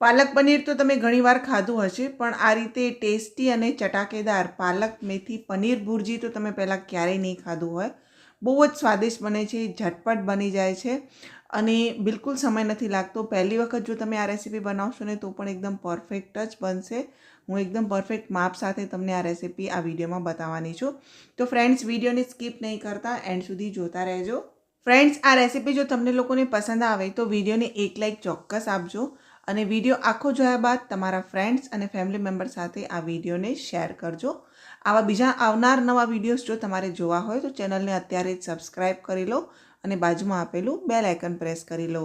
પાલક પનીર તો તમે ઘણીવાર ખાધું હશે, પણ આ રીતે ટેસ્ટી અને ચટાકેદાર પાલક, મેથી, પનીર, ભુરજી તો તમે પહેલાં ક્યારેય નહીં ખાધું હોય. બહુ જ સ્વાદિષ્ટ બને છે, ઝટપટ બની જાય છે અને બિલકુલ સમય નથી લાગતો. પહેલી વખત જો તમે આ રેસીપી બનાવશો ને તો પણ એકદમ પરફેક્ટ જ બનશે. હું એકદમ પરફેક્ટ માપ સાથે તમને આ રેસીપી આ વિડીયોમાં બતાવવાની છું. તો ફ્રેન્ડ્સ, વિડીયોને સ્કીપ નહીં કરતા, એન્ડ સુધી જોતા રહેજો. ફ્રેન્ડ્સ, આ રેસીપી જો તમને લોકોને પસંદ આવે તો વિડીયોને એક લાઇક ચોક્કસ આપજો. અને વીડિયો આખો જોયા બાદ તમારા ફ્રેન્ડ્સ અને ફેમિલી મેમ્બર સાથે આ વિડીયોને શેર કરજો. આવા બીજા આવનાર નવા વિડીયોઝ જો તમારે જોવા હોય તો ચેનલને અત્યારે જ સબસ્ક્રાઈબ કરી લો અને બાજુમાં આપેલું બેલ આઇકન પ્રેસ કરી લો.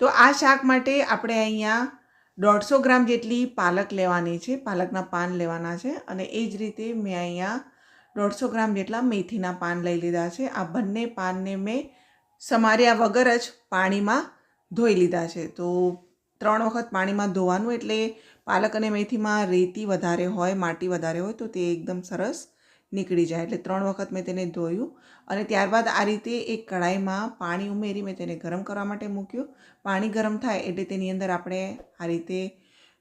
તો આ શાક માટે આપણે અહીંયા દોઢસો ગ્રામ જેટલી પાલક લેવાની છે. પાલકના પાન લેવાના છે અને એ જ રીતે મેં અહીંયા દોઢસો ગ્રામ જેટલા મેથીના પાન લઈ લીધા છે. આ બંને પાનને મેં સમાર્યા વગર જ પાણીમાં ધોઈ લીધા છે. તો ત્રણ વખત પાણીમાં ધોવાનું એટલે પાલક અને મેથીમાં રેતી વધારે હોય, માટી વધારે હોય, તો તે એકદમ સરસ નીકળી જાય. એટલે ત્રણ વખત મેં તેને ધોયું અને ત્યારબાદ આ રીતે એક કઢાઈમાં પાણી ઉમેરી મેં તેને ગરમ કરવા માટે મૂક્યું. પાણી ગરમ થાય એટલે તેની અંદર આપણે આ રીતે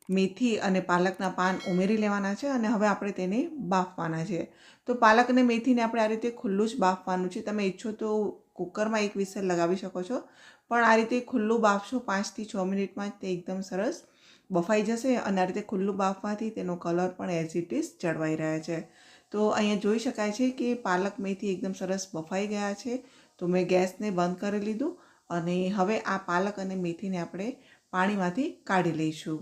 મેથી અને પાલકના પાન ઉમેરી લેવાના છે અને હવે આપણે તેને બાફવાના છે. તો પાલક અને મેથીને આપણે આ રીતે ખુલ્લું જ બાફવાનું છે. તમે ઈચ્છો તો કુકરમાં એક વિસલ લગાવી શકો છો. પણ આ રીતે ખુલ્લું બાફશો પાંચથી છ મિનિટમાં તે એકદમ સરસ બફાઈ જશે અને આ રીતે ખુલ્લું બાફવાથી તેનો કલર પણ એઝ ઇટ ઇઝ જળવાઈ રહે છે. તો અહીંયા જોઈ શકાય છે કે પાલક મેથી એકદમ સરસ બફાઈ ગયા છે. તો મેં ગેસને બંધ કરી લીધું અને હવે આ પાલક અને મેથીને આપણે પાણીમાંથી કાઢી લઈશું.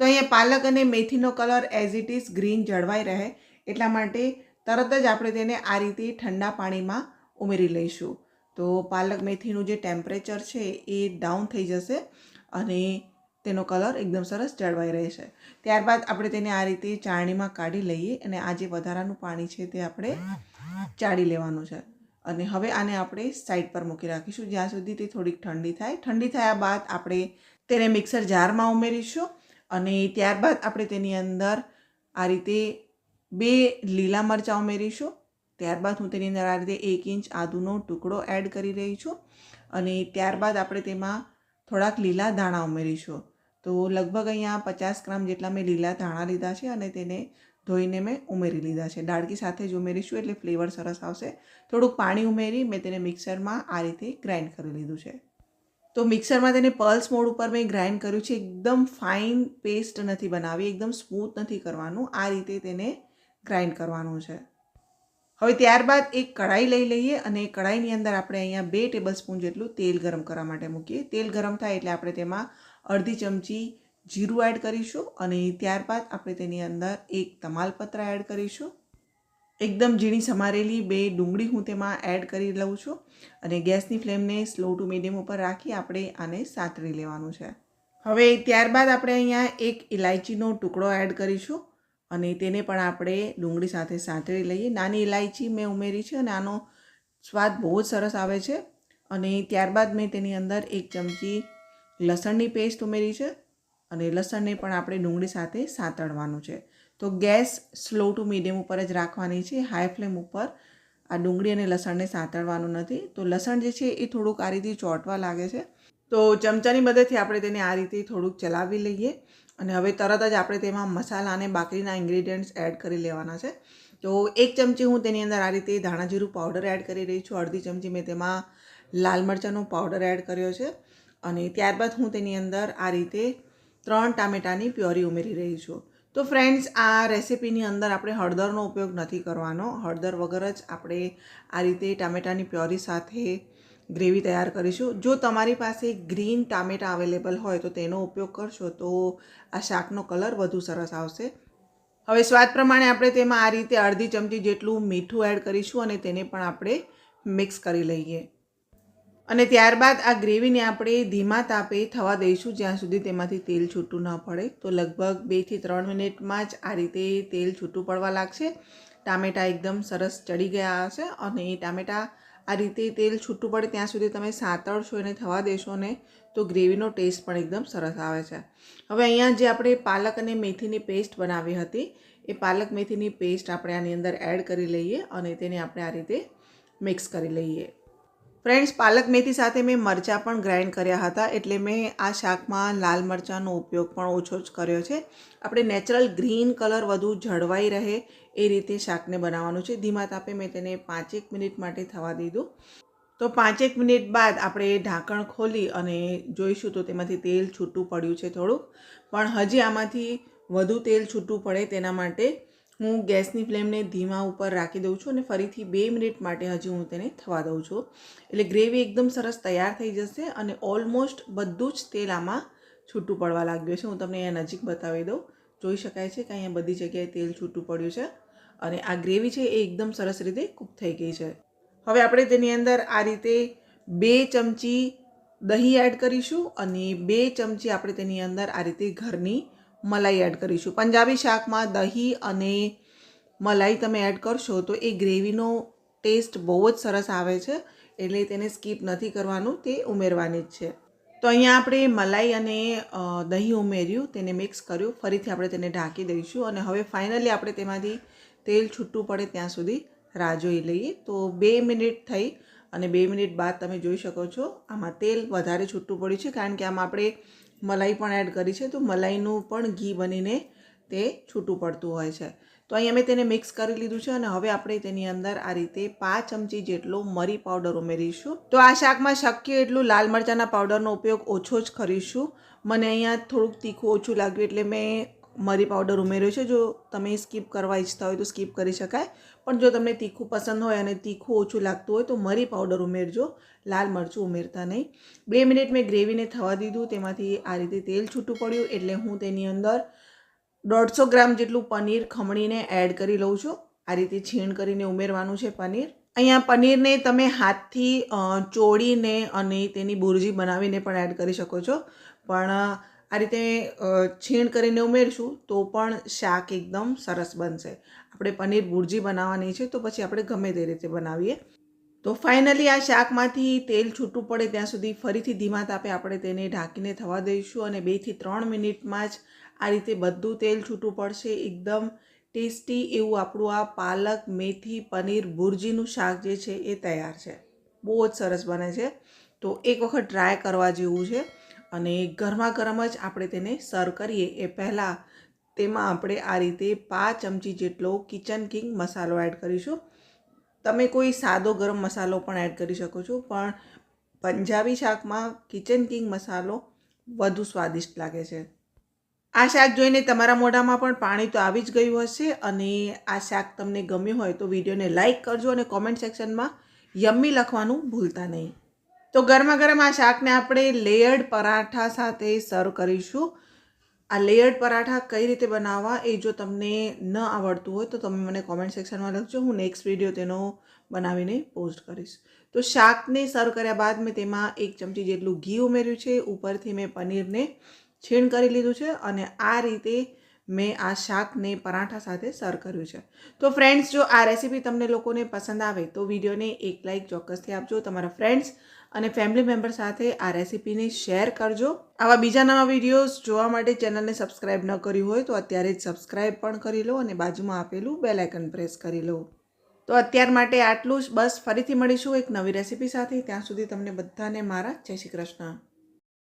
તો અહીંયા પાલક અને મેથીનો colour as it is green જળવાઈ રહે એટલા માટે તરત જ આપણે તેને આ રીતે ઠંડા પાણીમાં ઉમેરી લઈશું. તો પાલક મેથીનું જે ટેમ્પરેચર છે એ ડાઉન થઈ જશે અને તેનો કલર એકદમ સરસ જળવાઈ રહેશે. ત્યારબાદ આપણે તેને આ રીતે ચાળણીમાં કાઢી લઈએ અને આ જે વધારાનું પાણી છે તે આપણે ચાળી લેવાનું છે. અને હવે આને આપણે સાઈડ પર મૂકી રાખીશું, જ્યાં સુધી તે થોડીક ઠંડી થાય. ઠંડી થયા બાદ આપણે તેને મિક્સર જારમાં ઉમેરીશું અને ત્યારબાદ આપણે તેની અંદર આ રીતે બે લીલા મરચાં ઉમેરીશું. ત્યારબાદ હું તેની અંદર આ રીતે એક ઇંચ આદુનો ટુકડો એડ કરી રહી છું અને ત્યારબાદ આપણે તેમાં થોડાક લીલા ધાણા ઉમેરીશું. તો લગભગ અહીંયા પચાસ ગ્રામ જેટલા મેં લીલા ધાણા લીધા છે અને તેને ધોઈને મેં ઉમેરી લીધા છે. ડાળકી સાથે જ ઉમેરીશું એટલે ફ્લેવર સરસ આવશે. થોડુંક પાણી ઉમેરી મેં તેને મિક્સરમાં આ રીતે ગ્રાઇન્ડ કરી લીધું છે. તો મિક્સરમાં તેને પલ્સ મોડ ઉપર મેં ગ્રાઇન્ડ કર્યું છે. એકદમ ફાઇન પેસ્ટ નથી બનાવી, એકદમ સ્મૂથ નથી કરવાનું. આ રીતે તેને ગ્રાઇન્ડ કરવાનું છે. હવે ત્યારબાદ એક કઢાઈ લઈ લઈએ અને એ કઢાઈની અંદર આપણે અહીંયા બે ટેબલ સ્પૂન જેટલું તેલ ગરમ કરવા માટે મૂકીએ. તેલ ગરમ થાય એટલે આપણે તેમાં અડધી ચમચી જીરું એડ કરીશું અને ત્યારબાદ આપણે તેની અંદર એક તમાલપત્ર એડ કરીશું. એકદમ ઝીણી સમારેલી બે ડુંગળી હું તેમાં એડ કરી લઉં છું અને ગેસની ફ્લેમને સ્લો ટુ મીડિયમ ઉપર રાખી આપણે આને સાતરી લેવાનું છે. હવે ત્યારબાદ આપણે અહીંયા એક ઇલાયચીનો ટુકડો એડ કરીશું. અને તેને પણ આપણે ડુંગળી સાથે સાંતળી લઈએ. નાની ઇલાયચી મેં ઉમેરી છે, અને આનો સ્વાદ બહુ જ સરસ આવે છે. અને ત્યારબાદ મેં તેની અંદર એક ચમચી લસણની પેસ્ટ ઉમેરી છે, અને લસણને પણ આપણે ડુંગળી સાથે સાંતળવાનું છે. તો ગેસ સ્લો ટુ મીડિયમ ઉપર જ રાખવાની છે, હાઈ ફ્લેમ ઉપર આ ડુંગળી અને લસણને સાંતળવાનું નથી. તો લસણ જે છે એ થોડુંક આ રીતે ચોંટવા લાગે છે. તો ચમચાની મદદથી આપણે તેને આ રીતે થોડુંક ચલાવી લઈએ. અને હવે તરત જ આપણે તેમાં મસાલા અને બાકરીના ઇન્ગ્રીડિયન્ટ્સ એડ કરી લેવાના છે. તો એક ચમચી હું તેની અંદર આ રીતે ધાણા જીરું પાવડર એડ કરી રહી છું. અડધી ચમચી મેં તેમાં લાલ મરચાંનો પાવડર એડ કર્યો છે. અને ત્યારબાદ હું તેની અંદર આ રીતે ત્રણ ટામેટાની પ્યોરી ઉમેરી રહી છું. તો ફ્રેન્ડ્સ આ રેસિપીની અંદર આપણે હળદરનો ઉપયોગ નથી કરવાનો. હળદર વગર જ આપણે આ રીતે ટામેટાની પ્યોરી સાથે ગ્રેવી તૈયાર કરીશું. જો તમારી પાસે ગ્રીન ટામેટા અવેલેબલ હોય તો તેનો ઉપયોગ કરશો તો આ શાકનો કલર વધુ સરસ આવશે. હવે સ્વાદ પ્રમાણે આપણે તેમાં આ રીતે અડધી ચમચી જેટલું મીઠું એડ કરીશું અને તેને પણ આપણે મિક્સ કરી લઈએ. અને ત્યારબાદ આ ગ્રેવીને આપણે ધીમા તાપે થવા દઈશું જ્યાં સુધી તેમાંથી તેલ છૂટું ન પડે. તો લગભગ બેથી ત્રણ મિનિટમાં જ આ રીતે તેલ છૂટું પડવા લાગશે. ટામેટાં એકદમ સરસ ચડી ગયા હશે અને ટામેટાં આ રીતે તેલ છૂટું પડે ત્યાં સુધી તમે સાતળશો એને થવા દેશો ને તો ગ્રેવીનો ટેસ્ટ પણ એકદમ સરસ આવે છે. હવે અહીંયા જે આપણે પાલક અને મેથીની પેસ્ટ બનાવી હતી, એ પાલક મેથીની પેસ્ટ આપણે આની અંદર એડ કરી લઈએ અને તેને આપણે આ રીતે મિક્સ કરી લઈએ. ફ્રેન્ડ્સ, પાલક મેથી સાથે મેં મરચાં પણ ગ્રાઇન્ડ કર્યા હતા એટલે મેં આ શાકમાં લાલ મરચાંનો ઉપયોગ પણ ઓછો જ કર્યો છે. આપણે નેચરલ ગ્રીન કલર વધુ જળવાઈ રહે એ રીતે શાકને બનાવવાનું છે. ધીમા તાપે મેં તેને પાંચેક મિનિટ માટે થવા દીધું. તો પાંચેક મિનિટ બાદ આપણે ઢાંકણ ખોલી અને જોઈશું તો તેમાંથી તેલ છૂટું પડ્યું છે થોડુંક. પણ હજી આમાંથી વધુ તેલ છૂટું પડે તેના માટે હું ગેસની ફ્લેમને ધીમા ઉપર રાખી દઉં છું અને ફરીથી બે મિનિટ માટે હજી હું તેને થવા દઉં છું. એટલે ગ્રેવી એકદમ સરસ તૈયાર થઈ જશે અને ઓલમોસ્ટ બધું જ તેલ આમાં છૂટું પડવા લાગ્યું છે. હું તમને અહીંયા નજીક બતાવી દઉં. જોઈ શકાય છે કે અહીંયા બધી જગ્યાએ તેલ છૂટું પડ્યું છે. અને આ ગ્રેવી છે એ એકદમ સરસ રીતે કૂક થઈ ગઈ છે. હવે આપણે તેની અંદર આ રીતે બે ચમચી દહીં એડ કરીશું અને બે ચમચી આપણે તેની અંદર આ રીતે ઘરની મલાઈ એડ કરીશું. પંજાબી શાકમાં દહીં અને મલાઈ તમે એડ કરશો તો એ ગ્રેવીનો ટેસ્ટ બહુ જ સરસ આવે છે, એટલે તેને સ્કીપ નથી કરવાનું, તે ઉમેરવાની જ છે. તો અહીંયા આપણે મલાઈ અને દહીં ઉમેર્યું, તેને મિક્સ કર્યું, ફરીથી આપણે તેને ઢાંકી દઈશું અને હવે ફાઇનલી આપણે તેમાંથી તેલ છૂટું પડે ત્યાં સુધી રાહ જોઈ લઈએ. તો બે મિનિટ થઈ અને બે મિનિટ બાદ તમે જોઈ શકો છો આમાં તેલ વધારે છૂટું પડ્યું છે. કારણ કે આમાં આપણે મલાઈ પણ એડ કરી છે. તો મલાઈનું પણ ઘી બનીને તે છૂટું પડતું હોય છે. તો અહીંયા મેં તેને મિક્સ કરી લીધું છે અને હવે આપણે તેની અંદર આ રીતે પાંચ ચમચી જેટલો મરી પાવડર ઉમેરીશું. તો આ શાકમાં શક્ય એટલું લાલ મરચાંના પાવડરનો ઉપયોગ ઓછો જ કરીશું. મને અહીંયા થોડુંક તીખું ઓછું લાગ્યું એટલે મેં મરી પાવડર ઉમેર્યો છે, જો તમે સ્કીપ કરવા ઈચ્છતા હોય તો સ્કીપ કરી શકાય. પણ જો તમને તીખું પસંદ હોય અને તીખું ઓછું લાગતું હોય તો મરી પાવડર ઉમેરજો, લાલ મરચું ઉમેરતા નહીં. બે મિનિટ મેં ગ્રેવીને થવા દીધું, તેમાંથી આ રીતે તેલ છૂટું પડ્યું, એટલે હું તેની અંદર દોઢસો ગ્રામ જેટલું પનીર ખમણીને એડ કરી લઉં છું. આ રીતે છીણ કરીને ઉમેરવાનું છે પનીર. અહીંયા પનીરને તમે હાથથી ચોળીને અને તેની બુરજી બનાવીને પણ એડ કરી શકો છો. પણ આ રીતે છીણ કરીને ઉમેરશું તો પણ શાક એકદમ સરસ બનશે. આપણે પનીર ભુરજી બનાવવાની છે તો પછી આપણે ગમે તે રીતે બનાવીએ. તો ફાઇનલી આ શાકમાંથી તેલ છૂટું પડે ત્યાં સુધી ફરીથી ધીમા તાપે આપણે તેને ઢાંકીને થવા દઈશું અને બેથી ત્રણ મિનિટમાં જ આ રીતે બધું તેલ છૂટું પડશે. એકદમ ટેસ્ટી એવું આપણું આ પાલક, મેથી, પનીર, ભુરજીનું શાક જે છે એ તૈયાર છે. બહુ જ સરસ બને છે. તો એક વખત ટ્રાય કરવા જેવું છે. અને ગરમા ગરમ જ આપણે તેને સર્વ કરીએ એ પહેલાં તેમાં આપણે આ રીતે પાંચ ચમચી જેટલો કિચન કિંગ મસાલો એડ કરીશું. તમે કોઈ સાદો ગરમ મસાલો પણ એડ કરી શકો છો, પણ પંજાબી શાકમાં કિચન કિંગ મસાલો વધુ સ્વાદિષ્ટ લાગે છે. આ શાક જોઈને તમારા મોઢામાં પણ પાણી તો આવી જ ગયું હશે અને આ શાક તમને ગમ્યું હોય તો વિડીયોને લાઇક કરજો અને કોમેન્ટ સેક્શનમાં યમ્મી લખવાનું ભૂલતા નહીં. તો ગરમા ગરમ આ શાકને આપણે લેયર્ડ પરાઠા સાથે સર્વ કરીશું. આ લેયર્ડ પરાઠા કઈ રીતે બનાવવા એ જો તમને ન આવડતું હોય તો તમે મને કોમેન્ટ સેક્શનમાં લખજો. હું નેક્સ્ટ વીડિયો તેનો બનાવીને પોસ્ટ કરીશ. તો શાકને સર્વ કર્યા બાદ મેં તેમાં એક ચમચી જેટલું ઘી ઉમેર્યું છે. ઉપરથી મેં પનીરને છીણ કરી લીધું છે અને આ રીતે મેં આ શાકને પરાઠા સાથે સર્વ કર્યું છે. તો ફ્રેન્ડ્સ જો આ રેસીપી તમને લોકોને પસંદ આવે તો વિડીયોને એક લાઇક ચોક્કસથી આપજો. તમારા ફ્રેન્ડ્સ અને ફેમિલી મેમ્બર સાથે આ રેસીપીને શેર કરજો. આવા બીજા નવા વિડીયોઝ જોવા માટે ચેનલને સબસ્ક્રાઇબ ન કર્યું હોય તો અત્યારે જ સબસ્ક્રાઇબ પણ કરી લો અને બાજુમાં આપેલું બેલ પ્રેસ કરી લો. તો અત્યાર માટે આટલું જ. બસ, ફરીથી મળીશું એક નવી રેસીપી સાથે. ત્યાં સુધી તમને બધાને મારા જય શ્રી કૃષ્ણ.